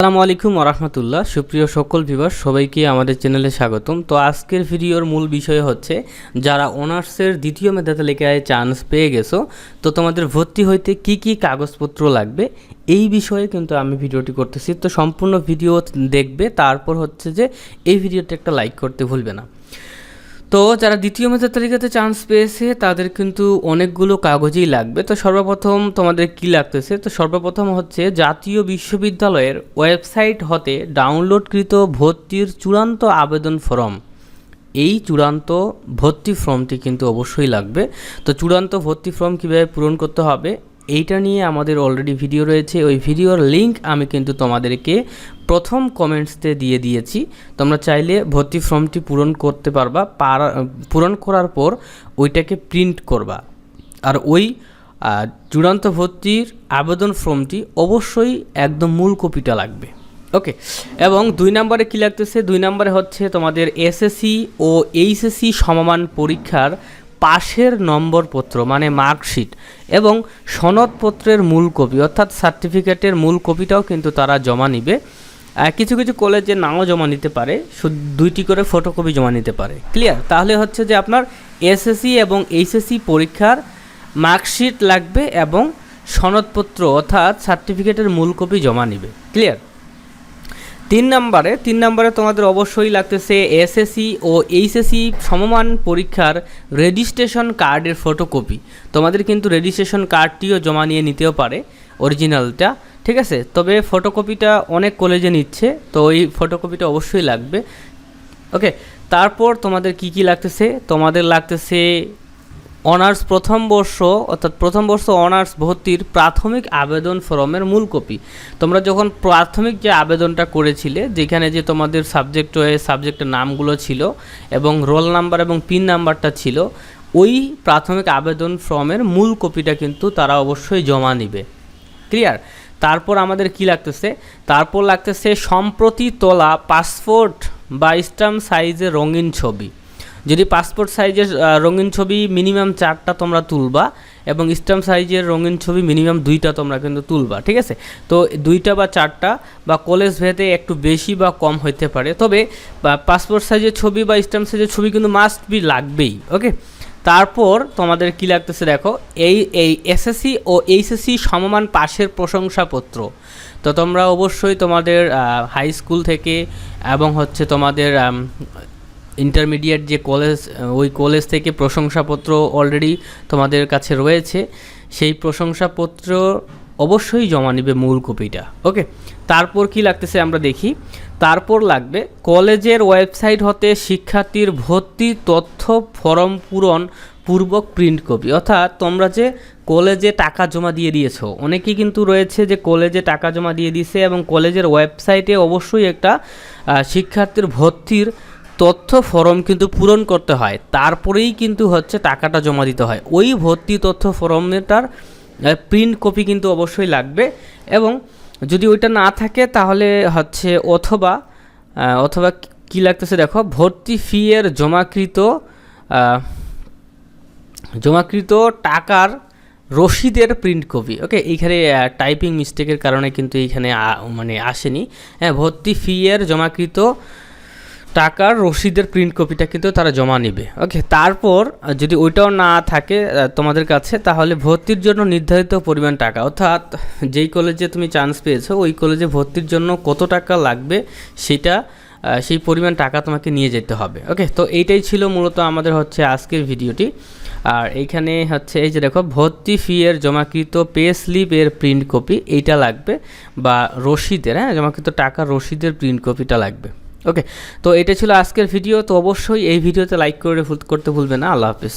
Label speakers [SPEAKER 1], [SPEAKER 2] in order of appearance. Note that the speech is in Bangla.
[SPEAKER 1] আসসালামু আলাইকুম ওরহমতুল্লাহ। সুপ্রিয় সকল ভিভার সবাইকে আমাদের চ্যানেলে স্বাগতম। তো আজকের ভিডিওর মূল বিষয় হচ্ছে, যারা অনার্সের দ্বিতীয় মেধাতে লেখায় চান্স পেয়ে গেছো, তো তোমাদের ভর্তি হইতে কি কি কাগজপত্র লাগবে, এই বিষয়ে কিন্তু আমি ভিডিওটি করতেছি। তো সম্পূর্ণ ভিডিও দেখবে, তারপর হচ্ছে যে এই ভিডিওতে একটা লাইক করতে ভুলবে না। তো যারা দ্বিতীয় মেধার তালিকাতে চান্স পেয়েছে, তাদের কিন্তু অনেকগুলো কাগজই লাগবে। তো সর্বপ্রথম তোমাদের কি লাগতেছে? তো সর্বপ্রথম হচ্ছে জাতীয় বিশ্ববিদ্যালয়ের ওয়েবসাইট হতে ডাউনলোডকৃত ভর্তির চূড়ান্ত আবেদন ফর্ম। এই চূড়ান্ত ভর্তি ফর্মটি কিন্তু অবশ্যই লাগবে। তো চূড়ান্ত ভর্তি ফর্ম কীভাবে পূরণ করতে হবে? এইটা নিয়ে আমাদের অলরেডি ভিডিও রয়েছে। ওই ভিডিওর লিঙ্ক আমি কিন্তু তোমাদেরকে প্রথম কমেন্টসতে দিয়ে দিয়েছি। তোমরা চাইলে ভর্তি ফর্মটি পূরণ করতে পারবা। পারা, পূরণ করার পর ওইটাকে প্রিন্ট করবা। আর ওই চূড়ান্ত ভর্তির আবেদন ফর্মটি অবশ্যই একদম মূল কপিটা লাগবে। ওকে এবং দুই নম্বরে কী লাগতেছে? দুই নম্বরে হচ্ছে তোমাদের এসএসসি ও এইচএসসি সমমান পরীক্ষার পাশের নম্বরপত্র মানে মার্কশিট এবং সনদপত্রের মূল কপি, অর্থাৎ সার্টিফিকেটের মূল কপিটাও কিন্তু তারা জমা নিবে। কিছু কিছু কলেজে নাও জমা নিতে পারে দুইটি করে ফটোকপি জমা নিতে পারে। ক্লিয়ার তাহলে হচ্ছে যে আপনার এসএসসি এবং এইচএসসি পরীক্ষার মার্কশিট লাগবে এবং সনদপত্র, অর্থাৎ সার্টিফিকেটের মূল কপি জমা নিবে। ক্লিয়ার তিন নম্বরে তিন নম্বরে তোমাদের অবশ্যই লাগতেছে এসএসসি ও এইচএসসি সমমান পরীক্ষার রেজিস্ট্রেশন কার্ডের ফটোকপি তোমাদের কিন্তু রেজিস্ট্রেশন কার্ডটিও জমা নিয়ে নিতেও পারে অরিজিনালটা ঠিক আছে? তবে ফটোকপিটা অনেক কলেজে নিচ্ছে, তো ওই ফটোকপিটা অবশ্যই লাগবে। ওকে তারপর তোমাদের কি কি লাগতেছে? তোমাদের লাগতেছে অনার্স প্রথম বর্ষ, অর্থাৎ প্রথম বর্ষ অনার্স ভর্তির প্রাথমিক আবেদন ফর্মের মূল কপি। তোমরা যখন প্রাথমিক যে আবেদনটা করেছিলে, যেখানে যে তোমাদের সাবজেক্ট হয়ে সাবজেক্টের নামগুলো ছিল এবং রোল নাম্বার এবং পিন নাম্বারটা ছিল, ওই প্রাথমিক আবেদন ফর্মের মূল কপিটা কিন্তু তারা অবশ্যই জমা নিবে। ক্লিয়ার তারপর আমাদের কি লাগতেছে? তারপর লাগতেছে সম্প্রতি তোলা পাসপোর্ট বা স্টাম্প সাইজের রঙিন ছবি। যদি পাসপোর্ট সাইজের রঙিন ছবি মিনিমাম চারটা তোমরা তুলবা এবং স্ট্যাম্প সাইজের রঙিন ছবি মিনিমাম দুইটা তোমরা কিন্তু তুলবা, ঠিক আছে? তো দুইটা বা চারটা বা কলেজ ভেদে একটু বেশি বা কম হইতে পারে, তবে পাসপোর্ট সাইজের ছবি বা স্ট্যাম্প সাইজের ছবি কিন্তু মাস্ট বি লাগবেই ওকে তারপর তোমাদের কি লাগতেছে দেখো, এই এই এসএসসি ও এইচএসসি সমমান পাশের প্রশংসাপত্র। তো তোমরা অবশ্যই তোমাদের হাই স্কুল থেকে এবং হচ্ছে তোমাদের ইন্টারমিডিয়েট যে কলেজ ওই কলেজ থেকে প্রশংসাপত্র অলরেডি তোমাদের কাছে রয়েছে। সেই প্রশংসাপত্র অবশ্যই জমা নেবে মূল কপিটা ওকে তারপর কি লাগতেছে আমরা দেখি। তারপর লাগবে কলেজের ওয়েবসাইট হতে শিক্ষার্থীর ভর্তি তথ্য ফর্ম পূরণ পূর্বক প্রিন্ট কপি অর্থাৎ তোমরা যে কলেজে টাকা জমা দিয়ে দিয়েছ, অনেকেই কিন্তু রয়েছে যে কলেজে টাকা জমা দিয়ে দিয়েছে এবং কলেজের ওয়েবসাইটে অবশ্যই একটা শিক্ষার্থীর ভর্তির তথ্য ফর্ম কিন্তু পূরণ করতে হয়, তারপরেই কিন্তু হচ্ছে টাকাটা জমা দিতে হয়। ওই ভর্তি তথ্য ফর্মটার প্রিন্ট কপি কিন্তু অবশ্যই লাগবে এবং যদি ওইটা না থাকে তাহলে হচ্ছে অথবা অথবা কি লাগতেছে দেখো, ভর্তি ফি এর জমাকৃত জমাকৃত টাকার রসিদের প্রিন্ট কপি ওকে এইখানে টাইপিং মিস্টেকের কারণে কিন্তু এইখানে মানে আসেনি। হ্যাঁ ভর্তি ফি এর জমাকৃত টাকার রসিদের প্রিন্ট কপিটা কিন্তু তারা জমা নেবে। ওকে তারপর যদি ওইটাও না থাকে তোমাদের কাছে, তাহলে ভর্তির জন্য নির্ধারিত পরিমাণ টাকা। অর্থাৎ যেই কলেজে তুমি চান্স পেয়েছ, ওই কলেজে ভর্তির জন্য কত টাকা লাগবে, সেটা সেই পরিমাণ টাকা তোমাকে নিয়ে যেতে হবে। ওকে তো এইটাই ছিল মূলত আমাদের হচ্ছে আজকের ভিডিওটি। আর এইখানে হচ্ছে, এই যে দেখো, ভর্তি ফি এর জমাকৃত পে স্লিপ এর প্রিন্ট কপি এইটা লাগবে, বা রসিদের হ্যাঁ জমাকৃত টাকা রসিদের প্রিন্ট কপিটা লাগবে। ওকে তো এটা ছিল আজকের ভিডিও তো অবশ্যই এই ভিডিওতে লাইক করে করতে ভুলবে না। আল্লাহ হাফিজ।